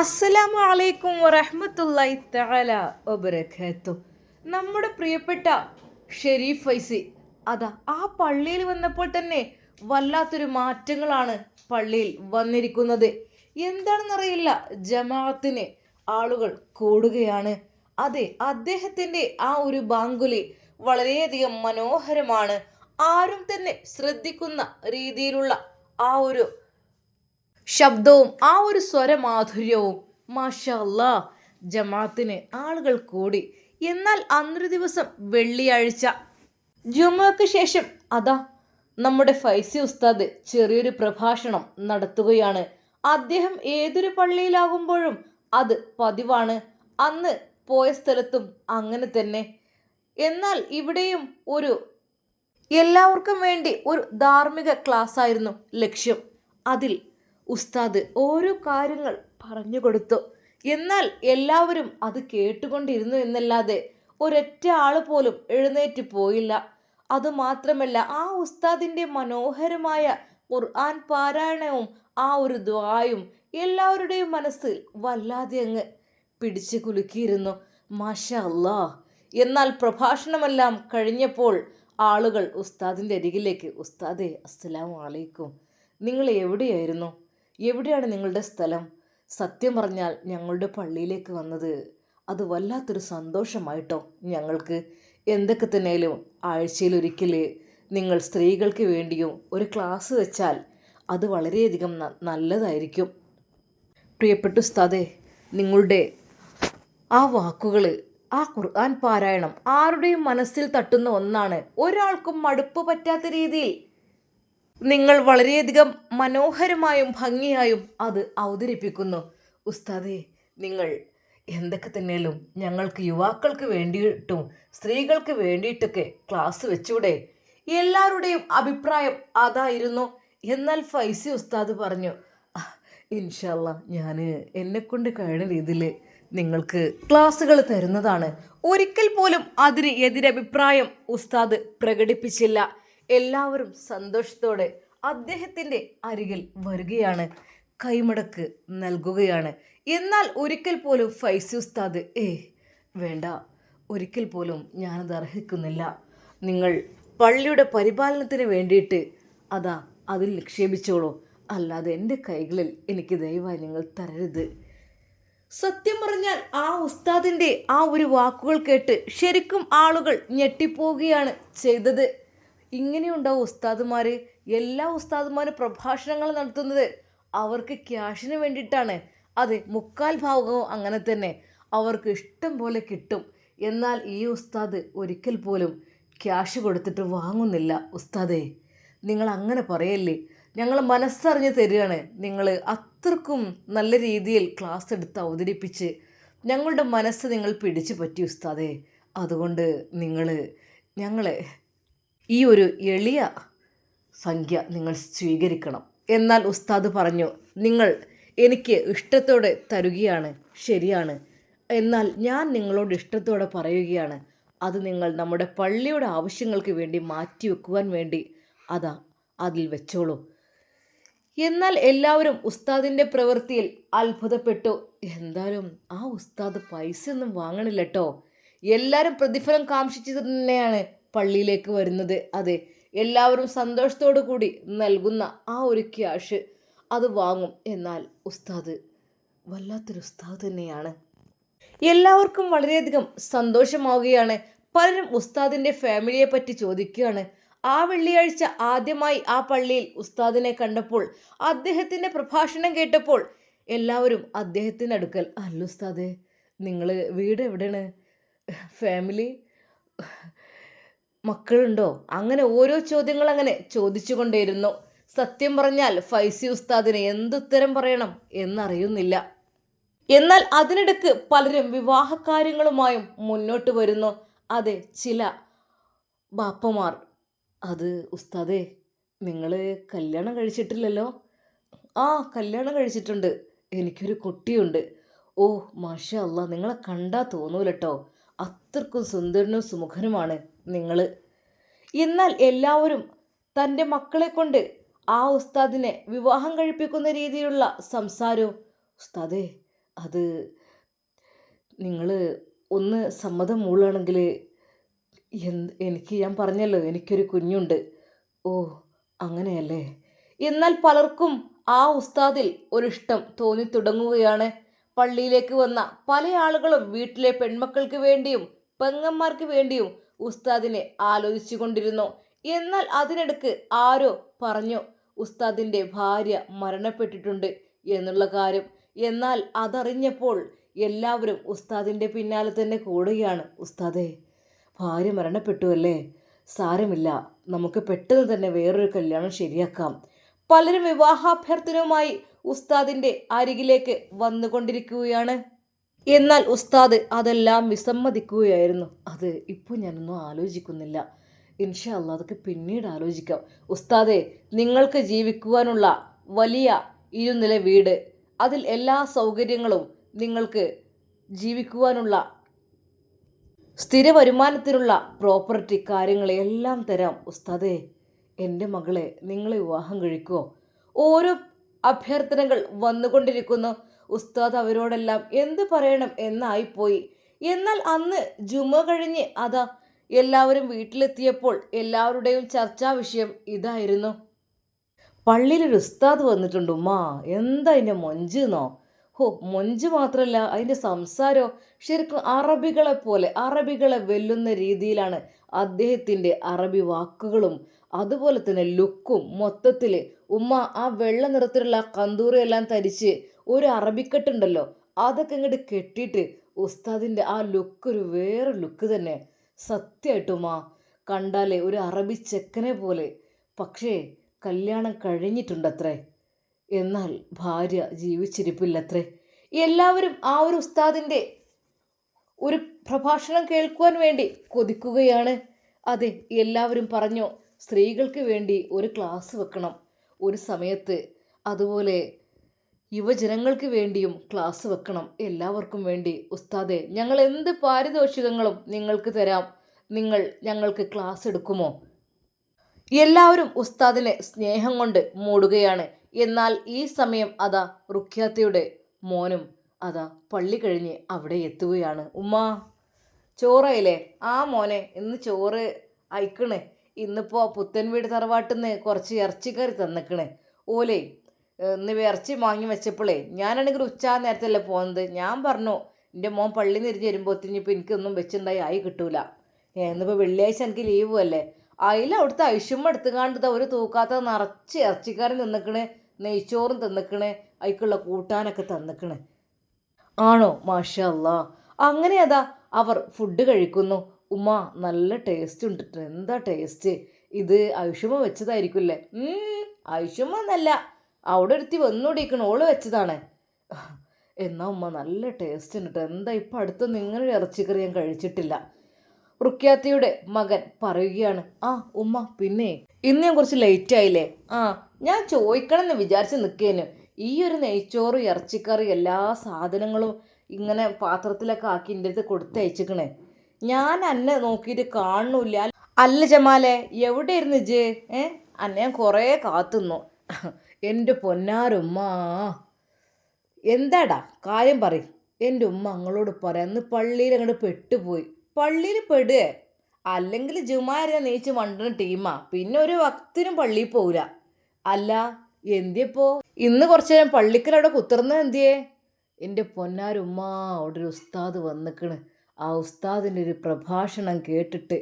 അസ്സലാമു അലൈക്കും വറഹ്മത്തുള്ളാഹി തല ഒബരഖത്തു നമ്മുടെ പ്രിയപ്പെട്ട ഷെരീഫ് ഫൈസി അതാ ആ പള്ളിയിൽ വന്നപ്പോൾ തന്നെ വല്ലാത്തൊരു മാറ്റങ്ങളാണ് പള്ളിയിൽ വന്നിരിക്കുന്നത്. എന്താണെന്നറിയില്ല ജമാഅത്തിന് ആളുകൾ കൂടുകയാണ്. അതെ അദ്ദേഹത്തിന്റെ ആ ഒരു ബാങ്കുലി വളരെയധികം മനോഹരമാണ്. ആരും തന്നെ ശ്രദ്ധിക്കുന്ന രീതിയിലുള്ള ആ ഒരു ശബ്ദവും ആ ഒരു സ്വരമാധുര്യവും മാഷല്ല ജമാത്തിന് ആളുകൾ കൂടി. എന്നാൽ അന്നൊരു ദിവസം വെള്ളിയാഴ്ച. ജുമാക്ക് ശേഷം അതാ നമ്മുടെ ഫൈസി ഉസ്താദ് ചെറിയൊരു പ്രഭാഷണം നടത്തുകയാണ്. അദ്ദേഹം ഏതൊരു പള്ളിയിലാകുമ്പോഴും അത് പതിവാണ്. അന്ന് പോയ സ്ഥലത്തും അങ്ങനെ തന്നെ. എന്നാൽ ഇവിടെയും ഒരു എല്ലാവർക്കും വേണ്ടി ഒരു ധാർമ്മിക ക്ലാസ് ആയിരുന്നു ലക്ഷ്യം. അതിൽ ഉസ്താദ് ഓരോ കാര്യങ്ങൾ പറഞ്ഞു കൊടുത്തു. എന്നാൽ എല്ലാവരും അത് കേട്ടുകൊണ്ടിരുന്നു എന്നല്ലാതെ ഒരൊറ്റ ആൾ പോലും എഴുന്നേറ്റ് പോയില്ല. അതുമാത്രമല്ല ആ ഉസ്താദിന്റെ മനോഹരമായ ഖുർആൻ പാരായണവും ആ ഒരു ദ്വായും എല്ലാവരുടെയും മനസ്സിൽ വല്ലാതെ അങ്ങ് പിടിച്ചു കുലുക്കിയിരുന്നു. മാഷ അല്ലാ എന്നാൽ പ്രഭാഷണമെല്ലാം കഴിഞ്ഞപ്പോൾ ആളുകൾ ഉസ്താദിന്റെ അരികിലേക്ക് ഉസ്താദെ അസ്സലാമു അലൈക്കും. നിങ്ങൾ എവിടെയായിരുന്നു? എവിടെയാണ് നിങ്ങളുടെ സ്ഥലം? സത്യം പറഞ്ഞാൽ ഞങ്ങളുടെ പള്ളിയിലേക്ക് വന്നത്. അത് വല്ലാത്തൊരു സന്തോഷമായിട്ടോ ഞങ്ങൾക്ക്? എന്തൊക്കെ തന്നെയാലും ആഴ്ചയിലൊരിക്കൽ നിങ്ങൾ സ്ത്രീകൾക്ക് വേണ്ടിയും ഒരു ക്ലാസ് വെച്ചാൽ അത് വളരെയധികം നല്ലതായിരിക്കും. പ്രിയപ്പെട്ട ഉസ്താദെ നിങ്ങളുടെ ആ വാക്കുകൾ ആ ഖുർആൻ പാരായണം ആരുടെയും മനസ്സിൽ തട്ടുന്ന ഒന്നാണ്. ഒരാൾക്കും മടുപ്പ് പറ്റാത്ത രീതിയിൽ നിങ്ങൾ വളരെയധികം മനോഹരമായും ഭംഗിയായും അത് അവതരിപ്പിക്കുന്നു. ഉസ്താദെ നിങ്ങൾ എന്തൊക്കെ തന്നെയാലും ഞങ്ങൾക്ക് യുവാക്കൾക്ക് വേണ്ടിയിട്ടും സ്ത്രീകൾക്ക് വേണ്ടിയിട്ടൊക്കെ ക്ലാസ് വെച്ചൂടെ. എല്ലാവരുടെയും അഭിപ്രായം അതായിരുന്നു. എന്നാൽ ഫൈസി ഉസ്താദ് പറഞ്ഞു ഇൻഷല്ല ഞാൻ എന്നെക്കൊണ്ട് കഴിയുന്ന രീതിയിൽ നിങ്ങൾക്ക് ക്ലാസ്സുകൾ തരുന്നതാണ്. ഒരിക്കൽ പോലും അതിന് എതിരഭിപ്രായം ഉസ്താദ് പ്രകടിപ്പിച്ചില്ല. എല്ലാവരും സന്തോഷത്തോടെ അദ്ദേഹത്തിന്റെ അരികിൽ വരികയാണ് കൈമടക്ക് നൽകുകയാണ്. എന്നാൽ ഒരിക്കൽ പോലും ഫൈസി ഉസ്താദ് ഏ വേണ്ട. ഒരിക്കൽ പോലും ഞാനത് അർഹിക്കുന്നില്ല. നിങ്ങൾ പള്ളിയുടെ പരിപാലനത്തിന് വേണ്ടിയിട്ട് അതാ അതിൽ നിക്ഷേപിച്ചോളൂ. അല്ലാതെ എന്റെ കൈകളിൽ എനിക്ക് ദയവായി നിങ്ങൾ തരരുത്. സത്യം പറഞ്ഞാൽ ആ ഉസ്താദിന്റെ ആ ഒരു വാക്കുകൾ കേട്ട് ശരിക്കും ആളുകൾ ഞെട്ടിപ്പോവുകയാണ് ചെയ്തത്. ഇങ്ങനെയുണ്ടാവും ഉസ്താദുമാർ എല്ലാ ഉസ്താദുമാരും പ്രഭാഷണങ്ങൾ നടത്തുന്നത് അവർക്ക് ക്യാഷിന് വേണ്ടിയിട്ടാണ്. അതെ മുക്കാൽ ഭാഗവും അങ്ങനെ തന്നെ. അവർക്ക് ഇഷ്ടം പോലെ കിട്ടും. എന്നാൽ ഈ ഉസ്താദ് ഒരിക്കൽ പോലും ക്യാഷ് കൊടുത്തിട്ട് വാങ്ങുന്നില്ല ഉസ്താദേ. നിങ്ങൾ അങ്ങനെ പറയല്ലേ? ഞങ്ങൾ മനസ്സറിഞ്ഞ് തരികയാണ്. നിങ്ങൾ അത്രക്കും നല്ല രീതിയിൽ ക്ലാസ് എടുത്ത് അവതരിപ്പിച്ച് ഞങ്ങളുടെ മനസ്സ് നിങ്ങൾ പിടിച്ചു പറ്റി ഉസ്താദേ. അതുകൊണ്ട് നിങ്ങൾ ഞങ്ങളെ ഈ ഒരു എളിയ സംഖ്യ നിങ്ങൾ സ്വീകരിക്കണം. എന്നാൽ ഉസ്താദ് പറഞ്ഞു നിങ്ങൾ എനിക്ക് ഇഷ്ടത്തോടെ തരുകയാണ് ശരിയാണ്. എന്നാൽ ഞാൻ നിങ്ങളോട് ഇഷ്ടത്തോടെ പറയുകയാണ്. അത് നിങ്ങൾ നമ്മുടെ പള്ളിയുടെ ആവശ്യങ്ങൾക്ക് വേണ്ടി മാറ്റി വെക്കുവാൻ വേണ്ടി അതാ അതിൽ വെച്ചോളൂ. എന്നാൽ എല്ലാവരും ഉസ്താദിന്റെ പ്രവൃത്തിയിൽ അത്ഭുതപ്പെട്ടു. എന്തായാലും ആ ഉസ്താദ് പൈസ ഒന്നും വാങ്ങണില്ല കേട്ടോ എല്ലാവരും പ്രതിഫലം കാക്ഷിച്ചു തന്നെയാണ്. പള്ളിയിലേക്ക് വരുന്നത്. അതെ എല്ലാവരും സന്തോഷത്തോടു കൂടി നൽകുന്ന ആ ഒരു ക്യാഷ് അത് വാങ്ങും. എന്നാൽ ഉസ്താദ് വല്ലാത്തൊരു ഉസ്താദ് തന്നെയാണ്. എല്ലാവർക്കും വളരെയധികം സന്തോഷമാവുകയാണ്. പലരും ഉസ്താദിന്റെ ഫാമിലിയെ പറ്റി ചോദിക്കുകയാണ്. ആ വെള്ളിയാഴ്ച ആദ്യമായി ആ പള്ളിയിൽ ഉസ്താദിനെ കണ്ടപ്പോൾ അദ്ദേഹത്തിന്റെ പ്രഭാഷണം കേട്ടപ്പോൾ എല്ലാവരും അദ്ദേഹത്തിന്റെ അടുക്കൽ അല്ല ഉസ്താദ് നിങ്ങൾ വീട് എവിടെയാണ്? ഫാമിലി? മക്കളുണ്ടോ? അങ്ങനെ ഓരോ ചോദ്യങ്ങൾ അങ്ങനെ ചോദിച്ചുകൊണ്ടേയിരുന്നു. സത്യം പറഞ്ഞാൽ ഫൈസി ഉസ്താദിന് എന്തുത്തരം പറയണം എന്നറിയുന്നില്ല. എന്നാൽ അതിനിടക്ക് പലരും വിവാഹകാര്യങ്ങളുമായും മുന്നോട്ട് വരുന്നു. അതെ ചില ബാപ്പമാർ. അത് ഉസ്താദേ നിങ്ങൾ കല്യാണം കഴിച്ചിട്ടില്ലല്ലോ? ആ കല്യാണം കഴിച്ചിട്ടുണ്ട്. എനിക്കൊരു കുട്ടിയുണ്ട്. ഓ മാഷ അല്ല നിങ്ങളെ കണ്ടാൽ തോന്നൂലട്ടോ. അത്രക്കും സുന്ദരനും സുമുഖനുമാണ്. നിങ്ങൾ. എന്നാൽ എല്ലാവരും തന്റെ മക്കളെ കൊണ്ട് ആ ഉസ്താദിനെ വിവാഹം കഴിപ്പിക്കുന്ന രീതിയിലുള്ള സംസാരവും ഉസ്താദേ അത് നിങ്ങൾ ഒന്ന് സമ്മതം മൂളാണെങ്കിൽ എന്ത് എനിക്ക് ഞാൻ പറഞ്ഞല്ലോ എനിക്കൊരു കുഞ്ഞുണ്ട്. ഓ അങ്ങനെയല്ലേ? എന്നാൽ പലർക്കും ആ ഉസ്താദിൽ ഒരിഷ്ടം തോന്നി തുടങ്ങുകയാണ്. പള്ളിയിലേക്ക് വന്ന പല ആളുകളും വീട്ടിലെ പെൺമക്കൾക്ക് വേണ്ടിയും പെങ്ങന്മാർക്ക് വേണ്ടിയും ഉസ്താദിനെ ആലോചിച്ചു കൊണ്ടിരുന്നു എന്നാൽ അതിനിടക്ക് ആരോ പറഞ്ഞു ഉസ്താദിന്റെ ഭാര്യ മരണപ്പെട്ടിട്ടുണ്ട് എന്നുള്ള കാര്യം. എന്നാൽ അതറിഞ്ഞപ്പോൾ എല്ലാവരും ഉസ്താദിന്റെ പിന്നാലെ തന്നെ കൂടുകയാണ്. ഉസ്താദേ ഭാര്യ മരണപ്പെട്ടു അല്ലേ? സാരമില്ല നമുക്ക് പെട്ടെന്ന് തന്നെ വേറൊരു കല്യാണം ശരിയാക്കാം. പലരും വിവാഹാഭ്യർത്ഥനവുമായി ഉസ്താദിന്റെ അരികിലേക്ക് വന്നുകൊണ്ടിരിക്കുകയാണ്. എന്നാൽ ഉസ്താദ് അതെല്ലാം വിസമ്മതിക്കുകയായിരുന്നു. അത് ഇപ്പോൾ ഞാനൊന്നും ആലോചിക്കുന്നില്ല. ഇൻഷാ അല്ലാ അതൊക്കെ പിന്നീട് ആലോചിക്കാം. ഉസ്താദെ നിങ്ങൾക്ക് ജീവിക്കുവാനുള്ള വലിയ ഇരുനില വീട് അതിൽ എല്ലാ സൗകര്യങ്ങളും നിങ്ങൾക്ക് ജീവിക്കുവാനുള്ള സ്ഥിര വരുമാനത്തിനുള്ള പ്രോപ്പർട്ടി കാര്യങ്ങളെല്ലാം തരാം. ഉസ്താദേ എന്റെ മകളെ നിങ്ങളെ വിവാഹം കഴിക്കുമോ ഓരോ അഭ്യർത്ഥനകൾ വന്നുകൊണ്ടിരിക്കുന്നു. ഉസ്താദ് അവരോടെല്ലാം എന്ത് പറയണം എന്നായിപ്പോയി. എന്നാൽ അന്ന് ജുമ കഴിഞ്ഞ് അതാ എല്ലാവരും വീട്ടിലെത്തിയപ്പോൾ എല്ലാവരുടെയും ചർച്ചാ വിഷയം ഇതായിരുന്നു. പള്ളിയിലൊരു ഉസ്താദ് വന്നിട്ടുണ്ട്. ഉമ്മാ എന്താ അതിന്റെ മൊഞ്ചെന്നോ? ഹോ മൊഞ്ച് മാത്രമല്ല അതിന്റെ സംസാരമോ ശരിക്കും അറബികളെ പോലെ അറബികളെ വെല്ലുന്ന രീതിയിലാണ് അദ്ദേഹത്തിന്റെ അറബി വാക്കുകളും അതുപോലെ തന്നെ ലുക്കും മൊത്തത്തിൽ ഉമ്മ ആ വെള്ള നിറത്തിലുള്ള കന്തൂറിയെല്ലാം തരിച്ച് ഒരു അറബിക്കെട്ടുണ്ടല്ലോ അതൊക്കെ ഇങ്ങോട്ട് കെട്ടിയിട്ട് ഉസ്താദിന്റെ ആ ലുക്ക് ഒരു വേറെ ലുക്ക് തന്നെ. സത്യമായിട്ടുമാ കണ്ടാലേ ഒരു അറബി ചെക്കനെ പോലെ. പക്ഷേ കല്യാണം കഴിഞ്ഞിട്ടുണ്ടത്രേ. എന്നാൽ ഭാര്യ ജീവിച്ചിരിപ്പില്ലത്രേ. എല്ലാവരും ആ ഒരു ഉസ്താദിന്റെ ഒരു പ്രഭാഷണം കേൾക്കുവാൻ വേണ്ടി കൊതിക്കുകയാണ്. അതെ എല്ലാവരും പറഞ്ഞു സ്ത്രീകൾക്ക് വേണ്ടി ഒരു ക്ലാസ് വെക്കണം. ഒരു സമയത്ത് അതുപോലെ യുവജനങ്ങൾക്ക് വേണ്ടിയും ക്ലാസ് വെക്കണം. എല്ലാവർക്കും വേണ്ടി. ഉസ്താദെ ഞങ്ങൾ എന്ത് പാരിതോഷികങ്ങളും നിങ്ങൾക്ക് തരാം. നിങ്ങൾ ഞങ്ങൾക്ക് ക്ലാസ് എടുക്കുമോ? എല്ലാവരും ഉസ്താദിനെ സ്നേഹം കൊണ്ട് മൂടുകയാണ്. എന്നാൽ ഈ സമയം അതാ റുഖ്യാത്തയുടെ മോനും അതാ പള്ളി കഴിഞ്ഞ് അവിടെ എത്തുകയാണ്. ഉമ്മ ചോറയില്ലേ? ആ മോനെ ഇന്ന് ചോറ് അയക്കണേ. ഇന്നിപ്പോൾ പുത്തൻ വീട് തറവാട്ടിൽ നിന്ന് കുറച്ച് ഇറച്ചിക്കറി തന്നിക്കണേ. ഓലേ ഇന്ന് ഇറച്ചി വാങ്ങി വെച്ചപ്പോഴേ ഞാനാണെങ്കിൽ ഉച്ച നേരത്തല്ലേ പോകുന്നത് ഞാൻ പറഞ്ഞു എന്റെ മോൻ പള്ളി നിരിഞ്ഞ് വരുമ്പോഴത്തേന് ഇപ്പോൾ എനിക്കൊന്നും വെച്ചിട്ടുണ്ടായി ആയി കിട്ടൂല. എന്നിപ്പോൾ വെള്ളിയാഴ്ച എനിക്ക് ലീവും അല്ലേ? അതിൽ അവിടുത്തെ ഐഷുമ്മ എടുത്തുകാണ്ട് ഒരു തൂക്കാത്ത നിറച്ച് ഇറച്ചിക്കാരൻ തിന്നിക്കണ് നെയ്ച്ചോറും തിന്നിക്കണ് അതിക്കുള്ള കൂട്ടാനൊക്കെ തന്നിക്കണ്. ആണോ? മാഷാ അല്ലാ അങ്ങനെ അതാ അവർ ഫുഡ് കഴിക്കുന്നു. ഉമ്മ നല്ല ടേസ്റ്റ് ഉണ്ട് എന്താ ടേസ്റ്റ് ഇത് ഐഷുമ വെച്ചതായിരിക്കുമല്ലേ ഐഷുമ എന്നല്ല അവിടെ ഒരുത്തി വന്നുകൂടിയിരിക്കണം ഓൾ വെച്ചതാണ്. എന്നാ ഉമ്മ നല്ല ടേസ്റ്റ് ഉണ്ട്. എന്താ ഇപ്പം അടുത്തൊന്നും ഇങ്ങനെ ഒരു ഇറച്ചിക്കറി ഞാൻ കഴിച്ചിട്ടില്ല. റുക്യാത്തിയുടെ മകൻ പറയുകയാണ് ആ ഉമ്മ പിന്നെ? ഇന്ന് ഞാൻ കുറച്ച് ലേറ്റ് ആയില്ലേ? ആ ഞാൻ ചോദിക്കണം എന്ന് വിചാരിച്ച് നിൽക്കേനു ഈ ഒരു നെയ്ച്ചോറ് ഇറച്ചിക്കറി എല്ലാ സാധനങ്ങളും ഇങ്ങനെ പാത്രത്തിലൊക്കെ ആക്കി എന്റെ അടുത്ത് കൊടുത്തയച്ചിക്കണേ. ഞാൻ അന്നെ നോക്കിയിട്ട് കാണുന്നില്ല. അല്ല ജമാലെ എവിടെ ഇരുന്ന് ഇജ് ഏ അന്നെ ഞാൻ കുറേ കാത്തുന്നു. എന്റെ പൊന്നാരുമ്മ. എന്താടാ? കാര്യം പറ എന്റെ ഉമ്മ അങ്ങളോട് പറയാം അന്ന് പള്ളിയിൽ അങ്ങോട്ട് പെട്ടുപോയി. പള്ളിയിൽ പെടുകേ അല്ലെങ്കിൽ ജുമാരെ നീച്ച് വണ്ടുന്ന ടീമാ. പിന്നെ ഒരു വക്തിനും പള്ളിയിൽ പോവില്ല അല്ല എന്തിയപ്പോ? ഇന്ന് കുറച്ച് നേരം പള്ളിക്കൽ അവിടെ കുത്തിർന്നത് എന്തിയേ? എന്റെ പൊന്നാരുമ്മ അവിടെ ഒരു ഉസ്താദ് വന്നിക്കണ്. ആ ഉസ്താദിന്റെ ഒരു പ്രഭാഷണം കേട്ടിട്ട്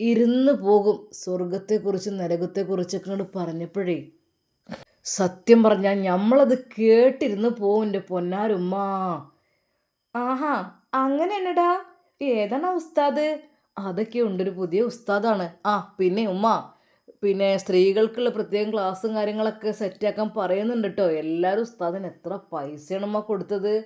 ഇരുന്ന് പോകും. സ്വർഗത്തെക്കുറിച്ചും നരകത്തെക്കുറിച്ചൊക്കെ പറഞ്ഞപ്പോഴേ സത്യം പറഞ്ഞാൽ നമ്മളത് കേട്ടിരുന്ന് പോവും എന്റെ പൊന്നാരുമ്മ. ആഹാ അങ്ങനെ എന്നടാ? ഏതാണ് ഉസ്താദ്? അതൊക്കെ ഉണ്ടൊരു പുതിയ ഉസ്താദാണ്. ആ പിന്നെ ഉമ്മ പിന്നെ സ്ത്രീകൾക്കുള്ള പ്രത്യേകം ക്ലാസ്സും കാര്യങ്ങളൊക്കെ സെറ്റാക്കാൻ പറയുന്നുണ്ട് കേട്ടോ എല്ലാവരും ഉസ്താദിന് എത്ര പൈസയാണ് ഉമ്മ കൊടുത്തത്?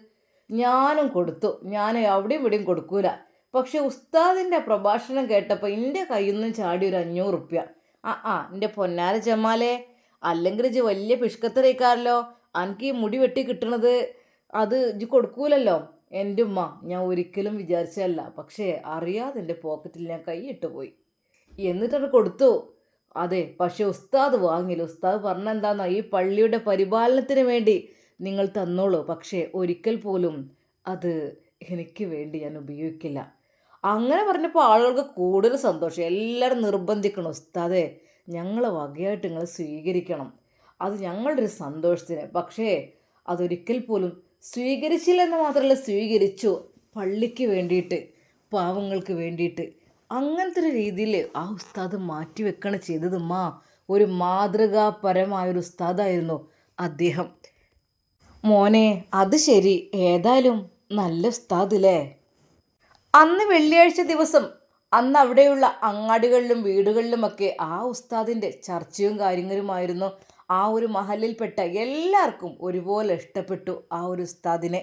ഞാനും കൊടുത്തു. ഞാൻ അവിടെയും ഇവിടെയും കൊടുക്കൂല. പക്ഷെ ഉസ്താദിന്റെ പ്രഭാഷണം കേട്ടപ്പോൾ എന്റെ കയ്യിൽ നിന്ന് ചാടി ഒരു അഞ്ഞൂറ് റുപ്യ. ആ ആ എന്റെ പൊന്നാര ജമാലെ. അല്ലെങ്കിൽ ഇജ് വലിയ പിഷ്കത്തരയിക്കാരല്ലോ എനിക്ക് ഈ മുടി വെട്ടി കിട്ടണത് അത് ഇജ് കൊടുക്കൂലല്ലോ. എന്റെ ഉമ്മ ഞാൻ ഒരിക്കലും വിചാരിച്ചതല്ല. പക്ഷേ അറിയാതെ എന്റെ പോക്കറ്റിൽ ഞാൻ കൈയിട്ട് പോയി. എന്നിട്ടത് കൊടുത്തു. അതെ പക്ഷെ ഉസ്താദ് വാങ്ങില്ല ഉസ്താദ് പറഞ്ഞെന്താന്നോ ഈ പള്ളിയുടെ പരിപാലനത്തിന് വേണ്ടി നിങ്ങൾ തന്നോളൂ. പക്ഷേ ഒരിക്കൽ പോലും അത് എനിക്ക് വേണ്ടി ഞാൻ ഉപയോഗിക്കില്ല. അങ്ങനെ പറഞ്ഞപ്പോൾ ആളുകൾക്ക് കൂടുതൽ സന്തോഷം. എല്ലാവരും നിർബന്ധിക്കണം ഉസ്താദെ. ഞങ്ങളെ വകയായിട്ട് നിങ്ങൾ സ്വീകരിക്കണം. അത് ഞങ്ങളുടെ ഒരു സന്തോഷത്തിന്. പക്ഷേ അതൊരിക്കൽ പോലും സ്വീകരിച്ചില്ലെന്ന് മാത്രമല്ല സ്വീകരിച്ചു. പള്ളിക്ക് വേണ്ടിയിട്ട് പാവങ്ങൾക്ക് വേണ്ടിയിട്ട്. അങ്ങനത്തെ ഒരു രീതിയിൽ ആ ഉസ്താദ് മാറ്റി വെക്കണ ചെയ്തത് മാ. ഒരു മാതൃകാപരമായൊരു ഉസ്താദായിരുന്നു അദ്ദേഹം. മോനെ അത് ശരി. ഏതായാലും നല്ല ഉസ്താദില്ലേ അന്ന് വെള്ളിയാഴ്ച ദിവസം അന്ന് അവിടെയുള്ള അങ്ങാടികളിലും വീടുകളിലുമൊക്കെ ആ ഉസ്താദിന്റെ ചർച്ചയും കാര്യങ്ങളുമായിരുന്നു. ആ ഒരു മഹലിൽപ്പെട്ട എല്ലാവർക്കും ഒരുപോലെ ഇഷ്ടപ്പെട്ടു ആ ഒരു ഉസ്താദിനെ.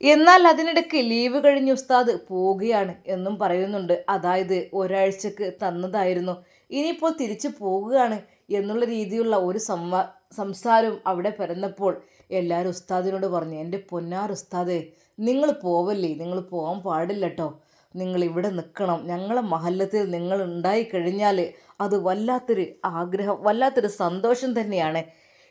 എന്നാൽ അതിനിടയ്ക്ക് ലീവ് കഴിഞ്ഞ് ഉസ്താദ് പോവുകയാണ് എന്നും പറയുന്നുണ്ട്. അതായത് ഒരാഴ്ചക്ക് തന്നതായിരുന്നു. ഇനിയിപ്പോൾ തിരിച്ചു പോവുകയാണ് എന്നുള്ള രീതിയിലുള്ള ഒരു സംവാ സംസാരം അവിടെ പിറന്നപ്പോൾ എല്ലാവരും ഉസ്താദിനോട് പറഞ്ഞു എന്റെ പൊന്നാർ ഉസ്താദേ നിങ്ങൾ പോവല്ലേ? നിങ്ങൾ പോകാൻ പാടില്ല കേട്ടോ നിങ്ങൾ ഇവിടെ നിൽക്കണം. ഞങ്ങളെ മഹല്ലത്തിൽ നിങ്ങൾ ഉണ്ടായിക്കഴിഞ്ഞാൽ അത് വല്ലാത്തൊരു ആഗ്രഹം വല്ലാത്തൊരു സന്തോഷം തന്നെയാണ്.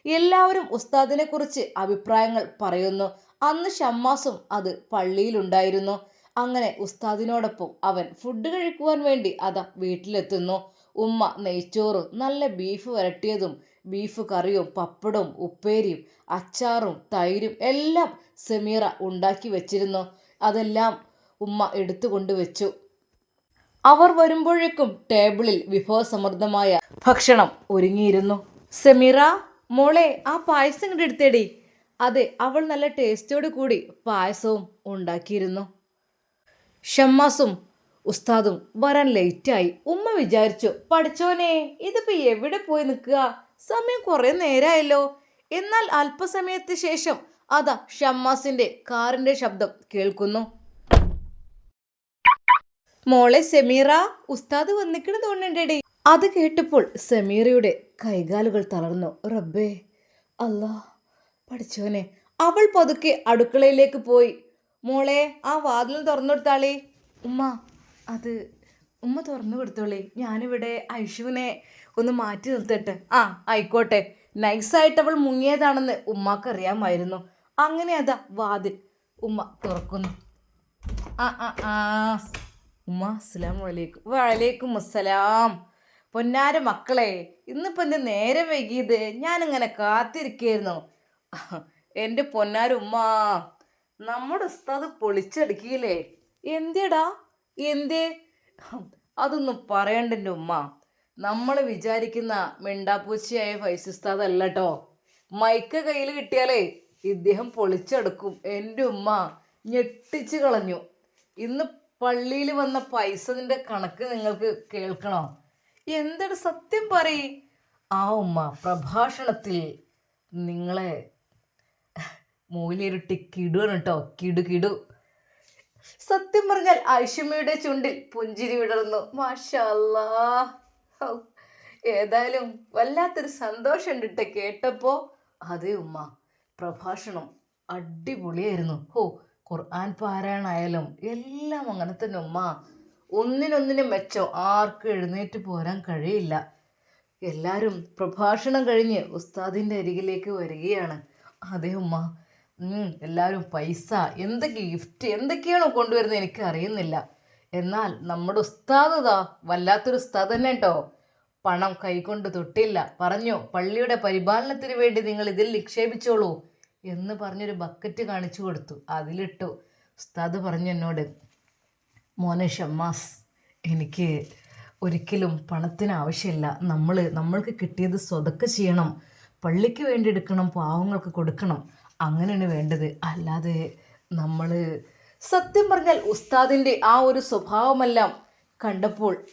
എല്ലാവരും ഉസ്താദിനെക്കുറിച്ച് അഭിപ്രായങ്ങൾ പറയുന്നു. അന്ന് ഷമ്മാസും അത് പള്ളിയിലുണ്ടായിരുന്നു. അങ്ങനെ ഉസ്താദിനോടൊപ്പം അവൻ ഫുഡ് കഴിക്കുവാൻ വേണ്ടി അതാ വീട്ടിലെത്തുന്നു. ഉമ്മ നെയ്ച്ചോറും നല്ല ബീഫ് വരട്ടിയതും ബീഫ് കറിയും പപ്പടവും ഉപ്പേരിയും അച്ചാറും തൈരും എല്ലാം സെമീറ ഉണ്ടാക്കി വെച്ചിരുന്നു. അതെല്ലാം ഉമ്മ എടുത്തുകൊണ്ട് വെച്ചു അവർ വരുമ്പോഴേക്കും ടേബിളിൽ വിഭവസമൃദ്ധമായ ഭക്ഷണം ഒരുങ്ങിയിരുന്നു. സെമിറ മോളെ ആ പായസം കണ്ട് എടുത്തേടി. അതെ അവൾ നല്ല ടേസ്റ്റോട് കൂടി പായസവും ഉണ്ടാക്കിയിരുന്നു. ഷമ്മാസും ഉസ്താദും വരാൻ ലേറ്റായി. ഉമ്മ വിചാരിച്ചു പഠിച്ചോനെ ഇതിപ്പോ എവിടെ പോയി നിൽക്കുക? സമയം കുറെ നേരമായല്ലോ എന്നാൽ അല്പസമയത്തിന് ശേഷം അതാ ഷമ്മാസിന്റെ കാറിന്റെ ശബ്ദം കേൾക്കുന്നു. മോളെ സെമീറ ഉസ്താദ് വന്നിക്കണ തോന്നണ്ടേടി. അത് കേട്ടപ്പോൾ സെമീറയുടെ കൈകാലുകൾ തളർന്നു. റബ്ബേ അല്ലാ പഠിച്ചോനെ അവൾ പതുക്കെ അടുക്കളയിലേക്ക് പോയി. മോളെ ആ വാതിൽ തുറന്നു കൊടുത്താളേ. ഉമ്മ അത് ഉമ്മ തുറന്നു കൊടുത്തോളേ. ഞാനിവിടെ ഐഷുവിനെ ഒന്ന് മാറ്റി നിർത്തട്ടെ. ആ ആയിക്കോട്ടെ. നൈസായിട്ട് അവൾ മുങ്ങിയതാണെന്ന് ഉമ്മാക്ക് അറിയാമായിരുന്നു അങ്ങനെ അതാ വാതിൽ. ഉമ്മ തുറക്കുന്നു. ആ ആ ആ. ഉമ്മ അസ്സലാം വലൈക്കും വലൈക്കും അസ്സലാം. പൊന്നാര മക്കളെ ഇന്നിപ്പോൾ എന്റെ നേരം വൈകിയത് ഞാനിങ്ങനെ കാത്തിരിക്കായിരുന്നു എന്റെ പൊന്നാര ഉമ്മ നമ്മുടെ ഉസ്താദ് പൊളിച്ചടുക്കിയില്ലേ? എന്തേടാ എന്തേ? അതൊന്നും പറയണ്ട എന്റെ ഉമ്മ. നമ്മൾ വിചാരിക്കുന്ന മിണ്ടാപ്പൂച്ചയായ ഫൈസ് ഉസ്താദ് കേട്ടോ മൈക്ക് കയ്യിൽ കിട്ടിയാലേ ഇദ്ദേഹം പൊളിച്ചെടുക്കും. എന്റെ ഉമ്മ ഞെട്ടിച്ച് കളഞ്ഞു. ഇന്ന് പള്ളിയിൽ വന്ന പൈസതിന്റെ കണക്ക് നിങ്ങൾക്ക് കേൾക്കണോ? എന്തൊരു സത്യം പറയ്? ആ ഉമ്മ പ്രഭാഷണത്തിൽ നിങ്ങളെ മൂലിരുട്ടി കിടുവാണ് കേട്ടോ കിടു കിടു. സത്യം പറഞ്ഞാൽ ഐഷമ്മയുടെ ചുണ്ടിൽ പുഞ്ചിരി വിടർന്നു. മാഷല്ലാ. ഏതായാലും വല്ലാത്തൊരു സന്തോഷം ഉണ്ടിട്ട് കേട്ടപ്പോൾ അതേ ഉമ്മ പ്രഭാഷണം അടിപൊളിയായിരുന്നു. ഹോ ഖുർആൻ പാരായണായാലും എല്ലാം അങ്ങനെ തന്നെ ഉമ്മ. ഒന്നിനൊന്നിനും മെച്ചം. ആർക്കും എഴുന്നേറ്റ് പോരാൻ കഴിയില്ല. എല്ലാവരും പ്രഭാഷണം കഴിഞ്ഞ് ഉസ്താദിന്റെ അരികിലേക്ക് വരികയാണ്. അതെ ഉമ്മ. എല്ലാവരും പൈസ എന്തൊക്കെ ഗിഫ്റ്റ് എന്തൊക്കെയാണോ കൊണ്ടുവരുന്നത് എനിക്ക് അറിയുന്നില്ല. എന്നാൽ നമ്മുടെ ഉസ്താദ് ഇതാ വല്ലാത്തൊരു ഉസ്താദ് തന്നെ കേട്ടോ പണം കൈകൊണ്ട് തൊട്ടില്ല. പറഞ്ഞു പള്ളിയുടെ പരിപാലനത്തിന് വേണ്ടി നിങ്ങൾ ഇതിൽ നിക്ഷേപിച്ചോളൂ. എന്ന് പറഞ്ഞൊരു ബക്കറ്റ് കാണിച്ചു കൊടുത്തു. അതിലിട്ടു. ഉസ്താദ് പറഞ്ഞു എന്നോട് മോനെ ഷമ്മാസ് എനിക്ക് ഒരിക്കലും പണത്തിന് ആവശ്യമില്ല. നമ്മൾ നമ്മൾക്ക് കിട്ടിയത് സ്വതക്ക ചെയ്യണം. പള്ളിക്ക് വേണ്ടി എടുക്കണം പാവങ്ങൾക്ക് കൊടുക്കണം. അങ്ങനെയാണ് വേണ്ടത്. അല്ലാതെ നമ്മൾ സത്യം പറഞ്ഞാൽ ഉസ്താദിന്റെ ആ ഒരു സ്വഭാവമെല്ലാം കണ്ടപ്പോൾ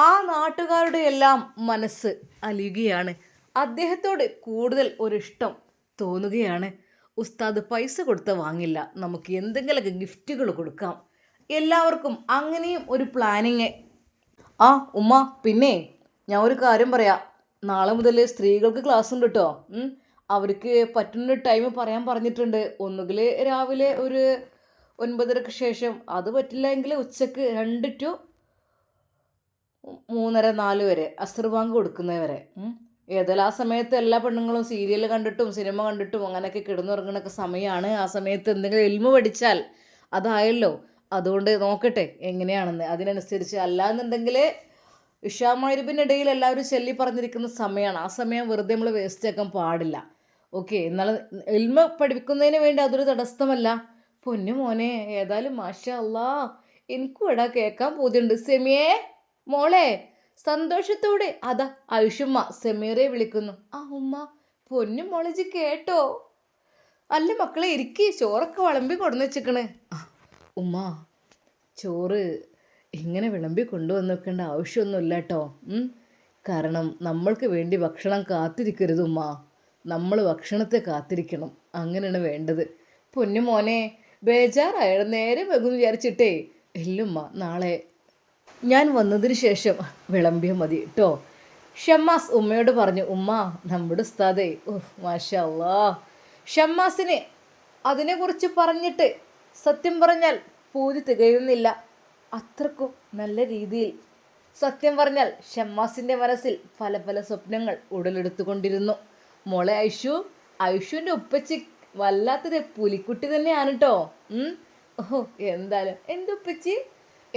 ആ നാട്ടുകാരുടെ എല്ലാം മനസ്സ് അലിയുകയാണ്. അദ്ദേഹത്തോട് കൂടുതൽ ഒരിഷ്ടം തോന്നുകയാണ്. ഉസ്താദ് പൈസ കൊടുത്ത് വാങ്ങില്ല. നമുക്ക് എന്തെങ്കിലുമൊക്കെ ഗിഫ്റ്റുകൾ കൊടുക്കാം. എല്ലാവർക്കും അങ്ങനെയും ഒരു പ്ലാനിങ് ആ ഉമ്മ പിന്നെ ഞാൻ ഒരു കാര്യം പറയാം. നാളെ മുതൽ സ്ത്രീകൾക്ക് ക്ലാസ് ഉണ്ട് കേട്ടോ അവർക്ക് പറ്റുന്ന ടൈം പറയാൻ പറഞ്ഞിട്ടുണ്ട്. ഒന്നുകിൽ രാവിലെ ഒരു ഒൻപതരക്ക് ശേഷം. അത് പറ്റില്ല എങ്കിൽ ഉച്ചയ്ക്ക് രണ്ട് ടു മൂന്നര നാല് വരെ. അസർ ബാങ്ക് കൊടുക്കുന്നവരെ. ഏതായാലും ആ സമയത്ത് എല്ലാ പെണ്ണുങ്ങളും സീരിയൽ കണ്ടിട്ടും സിനിമ കണ്ടിട്ടും അങ്ങനെയൊക്കെ കിടന്നുറങ്ങണൊക്കെ സമയമാണ് ആ സമയത്ത് എന്തെങ്കിലും എൽമ പഠിച്ചാൽ അതായല്ലോ. അതുകൊണ്ട് നോക്കട്ടെ എങ്ങനെയാണെന്ന്. അതിനനുസരിച്ച് അല്ലാന്നുണ്ടെങ്കിൽ ഇഷാമരുബിനിടയിൽ എല്ലാവരും ചൊല്ലി പറഞ്ഞിരിക്കുന്ന സമയമാണ് ആ സമയം വെറുതെ നമ്മൾ വേസ്റ്റ് ആക്കാൻ പാടില്ല. ഓക്കെ എന്നാൽ എൽമ പഠിപ്പിക്കുന്നതിന് വേണ്ടി അതൊരു തടസ്സമല്ല. പൊന്നു മോനെ ഏതായാലും മാഷ അല്ലാ എനിക്കും എടാ കേൾക്കാൻ പോതിയുണ്ട്. സെമിയേ മോളെ സന്തോഷത്തോടെ അതാ ഐഷുമ്മ സെമീറെ വിളിക്കുന്നു. ആ ഉമ്മ പൊന്നു മോളേജ് കേട്ടോ. അല്ല മക്കളെ ഇരിക്കി ചോറൊക്കെ വിളമ്പി കൊണ്ടു വെച്ചിക്കണ് ഉമ്മ ചോറ് ഇങ്ങനെ വിളമ്പി കൊണ്ടുവന്ന് വെക്കേണ്ട ആവശ്യമൊന്നുമില്ല കേട്ടോ കാരണം നമ്മൾക്ക് വേണ്ടി ഭക്ഷണം കാത്തിരിക്കരുത് ഉമ്മ. നമ്മൾ ഭക്ഷണത്തെ കാത്തിരിക്കണം. അങ്ങനെയാണ് വേണ്ടത്. പൊന്നു മോനെ ബേജാറായ? നേരെ വെകും വിചാരിച്ചിട്ടേ. ഇല്ലുമ്മ നാളെ ഞാൻ വന്നതിന് ശേഷം വിളമ്പിയ മതി കേട്ടോ ഷമ്മാസ് ഉമ്മയോട് പറഞ്ഞു ഉമ്മ നമ്മുടെ ഉസ്താദേ ഓ മാഷാ അല്ലാ ഷമ്മാസിന് അതിനെക്കുറിച്ച് പറഞ്ഞിട്ട് സത്യം പറഞ്ഞാൽ പൂതി തികയുന്നില്ല. അത്രക്കും നല്ല രീതിയിൽ സത്യം പറഞ്ഞാൽ ഷമ്മാസിന്റെ മനസ്സിൽ പല പല സ്വപ്നങ്ങൾ ഉടലെടുത്തുകൊണ്ടിരുന്നു. മോളെ ഐഷു ഐഷുവിന്റെ ഉപ്പച്ചി വല്ലാത്തൊരു പുലിക്കുട്ടി തന്നെയാണ് കേട്ടോ ഓഹോ എന്തായാലും. എന്റെ ഉപ്പച്ചി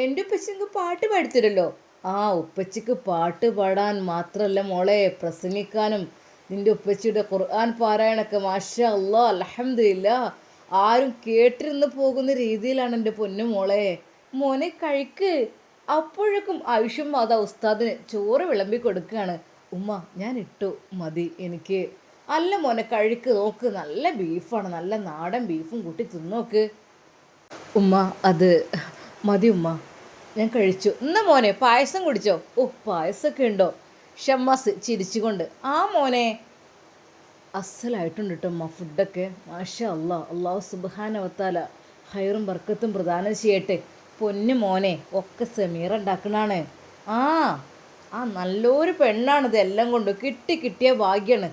എന്റെ ഉപ്പച്ചിക്ക് പാട്ട് പാടിത്തരല്ലോ ആ ഉപ്പച്ചിക്ക് പാട്ട് പാടാൻ മാത്രമല്ല മോളെ പ്രസംഗിക്കാനും നിന്റെ ഉപ്പച്ചിയുടെ ഖുർആൻ പാരായണൊക്കെ മാഷ അല്ലാ അലഹമില്ല ആരും കേട്ടിരുന്ന് പോകുന്ന രീതിയിലാണ് എന്റെ പൊന്നു മോളെ. മോനെ കഴിക്ക്. അപ്പോഴേക്കും ആയുഷ്യം മാതാ ഉസ്താദിന് ചോറ് വിളമ്പി കൊടുക്കുകയാണ്. ഉമ്മ ഞാൻ ഇട്ടു മതി എനിക്ക്. അല്ല മോനെ കഴിക്ക് നോക്ക്. നല്ല ബീഫാണ് നല്ല നാടൻ ബീഫും കൂട്ടി തിന്നോക്ക്. ഉമ്മ അത് മതി ഉമ്മ. ഞാൻ കഴിച്ചു. ഇന്ന് മോനെ പായസം കുടിച്ചോ? ഓ പായസമൊക്കെ ഉണ്ടോ? ഷമ്മാസ് ചിരിച്ചുകൊണ്ട് ആ മോനെ. അസലായിട്ടുണ്ട് കേട്ടോ അമ്മ ഫുഡൊക്കെ. മാഷ അള്ളാ അള്ളാഹു സുബാനവത്താല ഹൈറും ബർക്കത്തും പ്രദാനം ചെയ്യട്ടെ. പൊന്നു മോനെ ഒക്കെ സെമീർ ഉണ്ടാക്കണാണ്. ആ ആ നല്ലൊരു പെണ്ണാണിത് എല്ലാം കൊണ്ട്. കിട്ടി കിട്ടിയ ഭാഗ്യമാണ്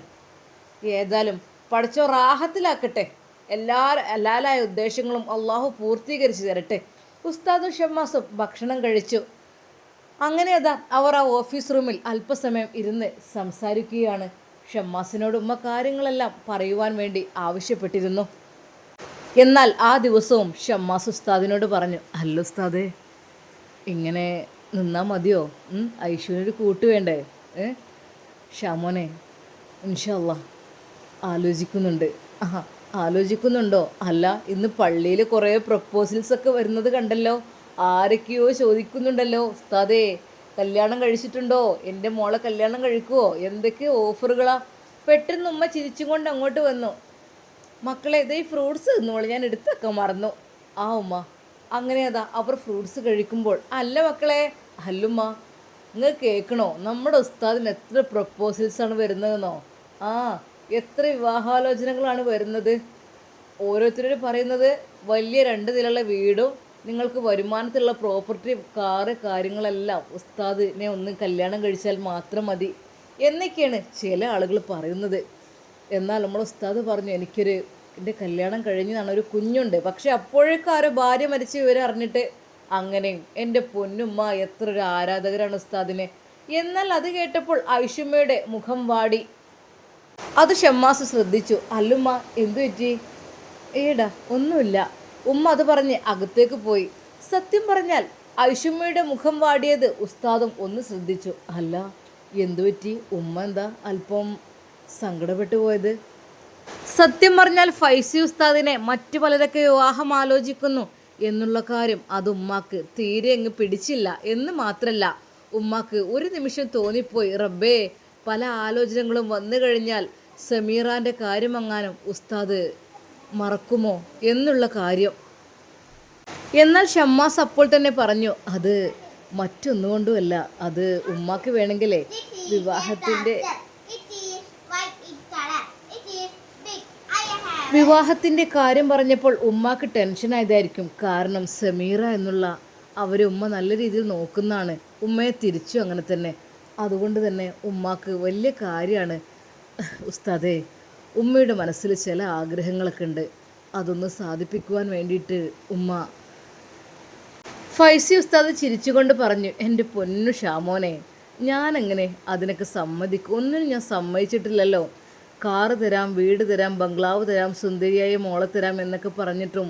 ഏതായാലും പഠിച്ചോ റാഹത്തിലാക്കട്ടെ. എല്ലാ എല്ലാലായ ഉദ്ദേശങ്ങളും അള്ളാഹു പൂർത്തീകരിച്ച് തരട്ടെ. ഉസ്താദും ഷമ്മാസും ഭക്ഷണം കഴിച്ചു. അങ്ങനെ അതാ അവർ ആ ഓഫീസ് റൂമിൽ അല്പസമയം ഇരുന്ന് സംസാരിക്കുകയാണ്. ഷമ്മാസിനോട് ഉമ്മ കാര്യങ്ങളെല്ലാം പറയുവാൻ വേണ്ടി ആവശ്യപ്പെട്ടിരുന്നു. എന്നാൽ ആ ദിവസവും ഷമ്മാസ് ഉസ്താദിനോട് പറഞ്ഞു അല്ല ഉസ്താദേ ഇങ്ങനെ നിന്നാൽ മതിയോ? ഐശുവിനൊരു കൂട്ട് വേണ്ടേ? ഷാമോനെ ഇൻഷല്ല ആലോചിക്കുന്നുണ്ട്. ആഹാ ആലോചിക്കുന്നുണ്ടോ? അല്ല ഇന്ന് പള്ളിയിൽ കുറേ പ്രപ്പോസൽസ് ഒക്കെ വരുന്നത് കണ്ടല്ലോ. ആരൊക്കെയോ ചോദിക്കുന്നുണ്ടല്ലോ. ഉസ്താദേ കല്യാണം കഴിച്ചിട്ടുണ്ടോ? എന്റെ മോളെ കല്യാണം കഴിക്കുമോ എന്തൊക്കെ ഓഫറുകളാ? പെട്ടെന്ന് ഉമ്മ ചിരിച്ചും കൊണ്ട് അങ്ങോട്ട് വന്നു. മക്കളെ ഇതേ ഫ്രൂട്ട്സ് തിന്നോളൂ. ഞാൻ എടുത്തൊക്കെ മറന്നു. ആ ഉമ്മ അങ്ങനെ അതാ. അവർ ഫ്രൂട്ട്സ് കഴിക്കുമ്പോൾ അല്ല മക്കളെ അല്ലുമ്മ നിങ്ങൾ കേൾക്കണോ? നമ്മുടെ ഉസ്താദിന് എത്ര പ്രപ്പോസൽസാണ് വരുന്നതെന്നോ? ആ എത്ര വിവാഹാലോചനകളാണ് വരുന്നത്? ഓരോരുത്തരും പറയുന്നത് വലിയ രണ്ട് നിലയുള്ള വീടും നിങ്ങൾക്ക് വരുമാനത്തിലുള്ള പ്രോപ്പർട്ടി കാറ് കാര്യങ്ങളെല്ലാം. ഉസ്താദിനെ ഒന്ന് കല്യാണം കഴിച്ചാൽ മാത്രം മതി എന്നൊക്കെയാണ് ചില ആളുകൾ പറയുന്നത്. എന്നാൽ നമ്മൾ ഉസ്താദ് പറഞ്ഞു എനിക്കൊരു എന്റെ കല്യാണം കഴിഞ്ഞതാണ് ഒരു കുഞ്ഞുണ്ട്. പക്ഷെ അപ്പോഴേക്കും ആരോ ഭാര്യ മരിച്ച വിവരം അറിഞ്ഞിട്ട് അങ്ങനെയും എന്റെ പൊന്നുമ്മ എത്ര ഒരു ആരാധകരാണ് ഉസ്താദിനെ. എന്നാൽ അത് കേട്ടപ്പോൾ ഐഷുമ്മയുടെ മുഖം വാടി. അത് ഷമ്മാസ് ശ്രദ്ധിച്ചു. അല്ലുമ്മ എന്തു പറ്റി? ഏടാ ഒന്നുമില്ല. ഉമ്മ അത് പറഞ്ഞ് അകത്തേക്ക് പോയി. സത്യം പറഞ്ഞാൽ ഐഷുമ്മയുടെ മുഖം വാടിയത് ഉസ്താദും ഒന്ന് ശ്രദ്ധിച്ചു. അല്ല എന്തു പറ്റി? ഉമ്മ എന്താ അല്പം സങ്കടപ്പെട്ടു പോയത്? സത്യം പറഞ്ഞാൽ ഫൈസി ഉസ്താദിനെ മറ്റു പലരൊക്കെ വിവാഹം ആലോചിക്കുന്നു എന്നുള്ള കാര്യം അത് ഉമ്മാക്ക് തീരെ അങ്ങ് പിടിച്ചില്ല എന്ന് മാത്രല്ല ഉമ്മാക്ക് ഒരു നിമിഷം തോന്നിപ്പോയി. റബ്ബേ പല ആലോചനകളും വന്നു കഴിഞ്ഞാൽ സമീറാന്റെ കാര്യമെങ്ങാനും ഉസ്താദ് മറക്കുമോ എന്നുള്ള കാര്യം. എന്നാൽ ഷമ്മാസ് അപ്പോൾ തന്നെ പറഞ്ഞു അത് മറ്റൊന്നുകൊണ്ടുമല്ല അത് ഉമ്മാക്ക് വേണമെങ്കിലേ വിവാഹത്തിന്റെ. വിവാഹത്തിന്റെ കാര്യം പറഞ്ഞപ്പോൾ ഉമ്മാക്ക് ടെൻഷനായതായിരിക്കും കാരണം സമീറ എന്നുള്ള അവരെ ഉമ്മ നല്ല രീതിയിൽ നോക്കുന്നതാണ്. ഉമ്മയെ തിരിച്ചു അങ്ങനെ തന്നെ. അതുകൊണ്ട് തന്നെ ഉമ്മാക്ക് വലിയ കാര്യമാണ് ഉസ്താദേ ഉമ്മയുടെ മനസ്സിൽ ചില ആഗ്രഹങ്ങളൊക്കെ ഉണ്ട്. അതൊന്ന് സാധിപ്പിക്കുവാൻ വേണ്ടിയിട്ട് ഉമ്മ. ഫൈസി ഉസ്താദ് ചിരിച്ചുകൊണ്ട് പറഞ്ഞു എന്റെ പൊന്നു ഷാമോനെ ഞാനെങ്ങനെ അതിനൊക്കെ സമ്മതിക്കും? ഒന്നിനും ഞാൻ സമ്മതിച്ചിട്ടില്ലല്ലോ. കാറ് തരാം വീട് തരാം ബംഗ്ലാവ് തരാം സുന്ദരിയായ മോളെ തരാം എന്നൊക്കെ പറഞ്ഞിട്ടും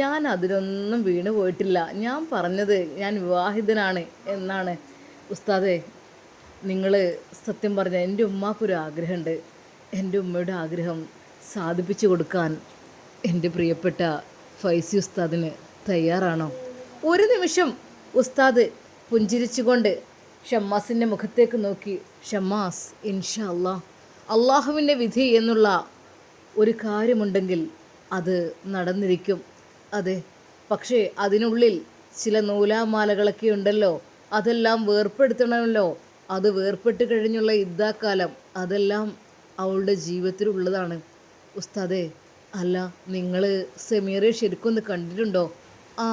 ഞാൻ അതിനൊന്നും വീണ് പോയിട്ടില്ല ഞാൻ പറഞ്ഞത് ഞാൻ വിവാഹിതനാണ് എന്നാണ്. ഉസ്താദേ നിങ്ങൾ സത്യം പറഞ്ഞ എന്റെ ഉമ്മാക്കൊരു ആഗ്രഹമുണ്ട് എന്റെ ഉമ്മയുടെ ആഗ്രഹം സാധിപ്പിച്ചു കൊടുക്കാൻ എന്റെ പ്രിയപ്പെട്ട ഫൈസി ഉസ്താദിന് തയ്യാറാണോ? ഒരു നിമിഷം ഉസ്താദ് പുഞ്ചിരിച്ചുകൊണ്ട് ഷമ്മാസിന്റെ മുഖത്തേക്ക് നോക്കി. ഷമ്മാസ് ഇൻഷാ അല്ലാ അള്ളാഹുവിന്റെ വിധി എന്നുള്ള ഒരു കാര്യമുണ്ടെങ്കിൽ അത് നടന്നിരിക്കും. അതെ പക്ഷേ അതിനുള്ളിൽ ചില നൂലാമാലകളൊക്കെ ഉണ്ടല്ലോ അതെല്ലാം വേർപ്പെടുത്തണമല്ലോ. അത് വേർപെട്ട് കഴിഞ്ഞുള്ള യുദ്ധാക്കാലം അതെല്ലാം അവളുടെ ജീവിതത്തിലുള്ളതാണ്. ഉസ്താദേ അല്ല നിങ്ങൾ സെമീറെ ശരിക്കൊന്ന് കണ്ടിട്ടുണ്ടോ? ആ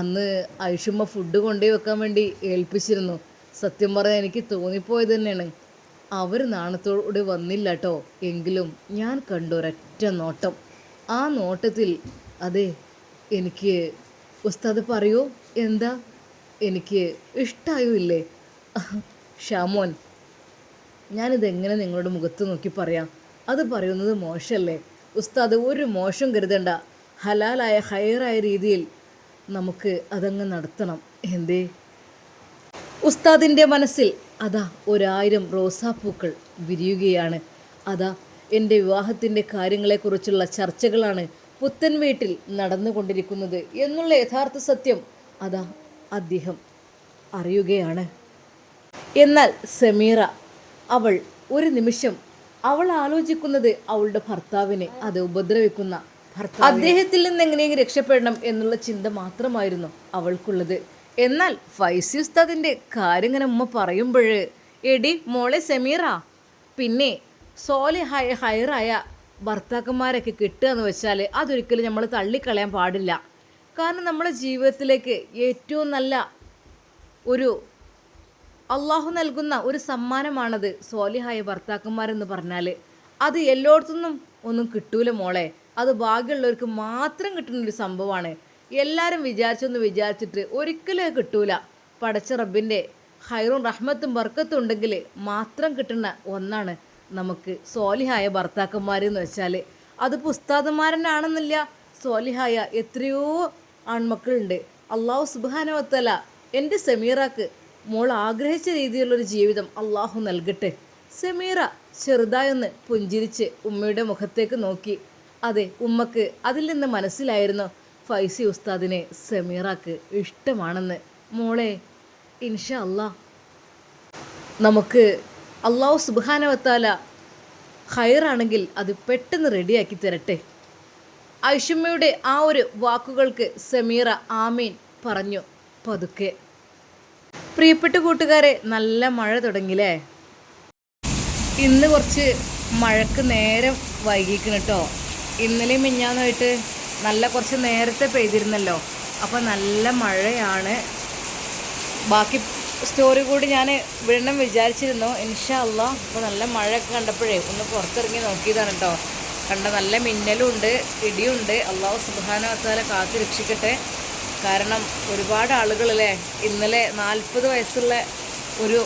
അന്ന് ഐഷുമ്മ ഫുഡ് കൊണ്ടേ വെക്കാൻ വേണ്ടി ഏൽപ്പിച്ചിരുന്നു. സത്യം പറഞ്ഞാൽ എനിക്ക് തോന്നിപ്പോയത് തന്നെയാണ്. അവർ നാണത്തോടെ വന്നില്ല കേട്ടോ എങ്കിലും ഞാൻ കണ്ടൊരൊറ്റ നോട്ടം. ആ നോട്ടത്തിൽ അതെ എനിക്ക് ഉസ്താദ് പറയൂ എന്താ? എനിക്ക് ഇഷ്ടായോ ഇല്ലേ ഷാമോൻ ഞാനിതെങ്ങനെ നിങ്ങളുടെ മുഖത്ത് നോക്കി പറയാം? അത് പറയുന്നത് മോശമല്ലേ ഉസ്താദ് ഒരു മോശം കരുതണ്ട. ഹലാലായ ഹയറായ രീതിയിൽ നമുക്ക് അതങ്ങ് നടത്തണം. എന്തേ? ഉസ്താദിന്റെ മനസ്സിൽ അതാ ഒരായിരം റോസാപ്പൂക്കൾ വിരിയുകയാണ്. അതാ എന്റെ വിവാഹത്തിന്റെ കാര്യങ്ങളെക്കുറിച്ചുള്ള ചർച്ചകളാണ് പുത്തൻ വീട്ടിൽ നടന്നുകൊണ്ടിരിക്കുന്നത് എന്നുള്ള യഥാർത്ഥ സത്യം അതാ അദ്ദേഹം അറിയുകയാണ്. എന്നാൽ സമീറ അവൾ ഒരു നിമിഷം അവൾ ആലോചിക്കുന്നത് അവളുടെ ഭർത്താവിനെ അത് ഉപദ്രവിക്കുന്ന അദ്ദേഹത്തിൽ നിന്ന് എങ്ങനെയെങ്കിലും രക്ഷപ്പെടണം എന്നുള്ള ചിന്ത മാത്രമായിരുന്നു അവൾക്കുള്ളത്. എന്നാൽ ഫൈസി ഉസ്താദിന്റെ കാര്യം ഇങ്ങനെ ഉമ്മ പറയുമ്പോഴേ എടി മോളെ സെമീറ പിന്നെ സോലെ ഹയ ഹയറായ ഭർത്താക്കന്മാരൊക്കെ കിട്ടുക എന്ന് വെച്ചാൽ അതൊരിക്കലും നമ്മൾ തള്ളിക്കളയാൻ പാടില്ല. കാരണം നമ്മുടെ ജീവിതത്തിലേക്ക് ഏറ്റവും നല്ല ഒരു അള്ളാഹു നൽകുന്ന ഒരു സമ്മാനമാണത് സോലിഹായ ഭർത്താക്കന്മാരെന്ന് പറഞ്ഞാൽ അത് എല്ലായിടത്തുനിന്നും ഒന്നും കിട്ടൂല മോളെ. അത് ഭാഗ്യമുള്ളവർക്ക് മാത്രം കിട്ടുന്ന ഒരു സംഭവമാണ് എല്ലാവരും വിചാരിച്ചൊന്ന് വിചാരിച്ചിട്ട് ഒരിക്കലും കിട്ടൂല. പടച്ച റബ്ബിന്റെ ഹൈറും റഹ്മത്തും ബർക്കത്തും ഉണ്ടെങ്കിൽ മാത്രം കിട്ടുന്ന ഒന്നാണ് നമുക്ക് സോലിഹായ ഭർത്താക്കന്മാരെന്ന് വെച്ചാൽ അത് പുസ്താദന്മാരനാണെന്നില്ല സോലിഹായ എത്രയോ ആൺമക്കളുണ്ട്. അള്ളാഹു സുബാനവത്തല എന്റെ സമീറാക്ക് മോൾ ആഗ്രഹിച്ച രീതിയിലുള്ളൊരു ജീവിതം അള്ളാഹു നൽകട്ടെ. സെമീറ ചെറുതായൊന്ന് പുഞ്ചിരിച്ച് ഉമ്മയുടെ മുഖത്തേക്ക് നോക്കി. അതെ ഉമ്മക്ക് അതിൽ നിന്ന് മനസ്സിലായിരുന്നു ഫൈസി ഉസ്താദിനെ സെമീറക്ക് ഇഷ്ടമാണെന്ന്. മോളെ ഇൻഷാ അല്ലാ നമുക്ക് അള്ളാഹു സുബാനവത്താല ഹയറാണെങ്കിൽ അത് പെട്ടെന്ന് റെഡിയാക്കി തരട്ടെ. ഐഷമ്മയുടെ ആ ഒരു വാക്കുകൾക്ക് സമീറ ആമീൻ പറഞ്ഞു പതുക്കെ. പ്രിയപ്പെട്ട കൂട്ടുകാരെ നല്ല മഴ തുടങ്ങിയില്ലേ? ഇന്ന് കുറച്ച് മഴക്ക് നേരം വൈകിക്കണം കേട്ടോ ഇന്നലെയും മിഞ്ഞാന്നായിട്ട് നല്ല കുറച്ച് നേരത്തെ പെയ്തിരുന്നല്ലോ. അപ്പോൾ നല്ല മഴയാണ്. ബാക്കി സ്റ്റോറി കൂടി ഞാൻ വിടണം വിചാരിച്ചിരുന്നു. ഇൻഷാ അള്ളാ അപ്പോൾ നല്ല മഴയൊക്കെ കണ്ടപ്പോഴേ ഒന്ന് പുറത്തിറങ്ങി നോക്കിയതാണ് കേട്ടോ കണ്ട നല്ല മിന്നലുണ്ട് ഇടിയുണ്ട്. അള്ളാഹു സുബാനവത്താലെ കാത്തു രക്ഷിക്കട്ടെ. കാരണം ഒരുപാട് ആളുകളല്ലേ ഇന്നലെ നാൽപ്പത് വയസ്സുള്ള ഒരു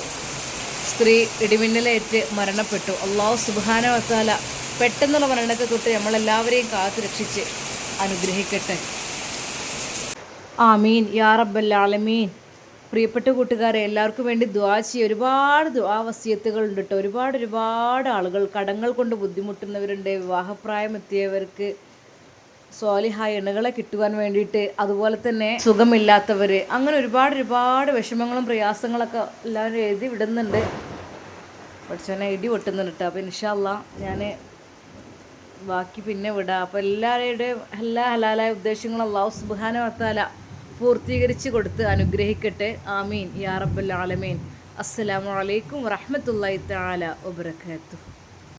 സ്ത്രീ ഇടിമിന്നലേറ്റ് മരണപ്പെട്ടു. അള്ളാഹു സുബാനവത്താല പെട്ടെന്നുള്ള മരണത്തെ തൊട്ട് നമ്മളെല്ലാവരെയും കാത്തു രക്ഷിച്ച് അനുഗ്രഹിക്കട്ടെ. ആമീൻ. യാ റബ്ബൽ ആലമീൻ. പ്രിയപ്പെട്ട കൂട്ടുകാരെ എല്ലാവർക്കും വേണ്ടി ദ്വാ ചെയ്യുക ഒരുപാട് ദ്വാ വസ്യത്തുകളുണ്ട് കേട്ടോ ഒരുപാട് ഒരുപാട് ആളുകൾ കടങ്ങൾ കൊണ്ട് ബുദ്ധിമുട്ടുന്നവരുണ്ട് വിവാഹപ്രായം സ്വാലിഹായ എണ്ണകളെ കിട്ടുവാൻ വേണ്ടിയിട്ട് അതുപോലെ തന്നെ സുഖമില്ലാത്തവർ അങ്ങനെ ഒരുപാട് ഒരുപാട് വിഷമങ്ങളും പ്രയാസങ്ങളൊക്കെ എല്ലാവരും എഴുതി വിടുന്നുണ്ട്. പഠിച്ചവനെ ഇടി പൊട്ടുന്നുണ്ട് കേട്ടോ. അപ്പോൾ ഇൻഷാല്ല ഞാൻ ബാക്കി പിന്നെ വിടാം. അപ്പോൾ എല്ലാവരുടെയും എല്ലാ ഹലാലായ ഉദ്ദേശങ്ങളും അള്ളാഹു സുബാന വത്താല പൂർത്തീകരിച്ച് കൊടുത്ത് അനുഗ്രഹിക്കട്ടെ. ആമീൻ. യാ റബ്ബൽ ആലമീൻ. അസ്സലാമു അലൈക്കും വറഹ്മത്തുള്ളാഹി തആല വബറകാതുഹു.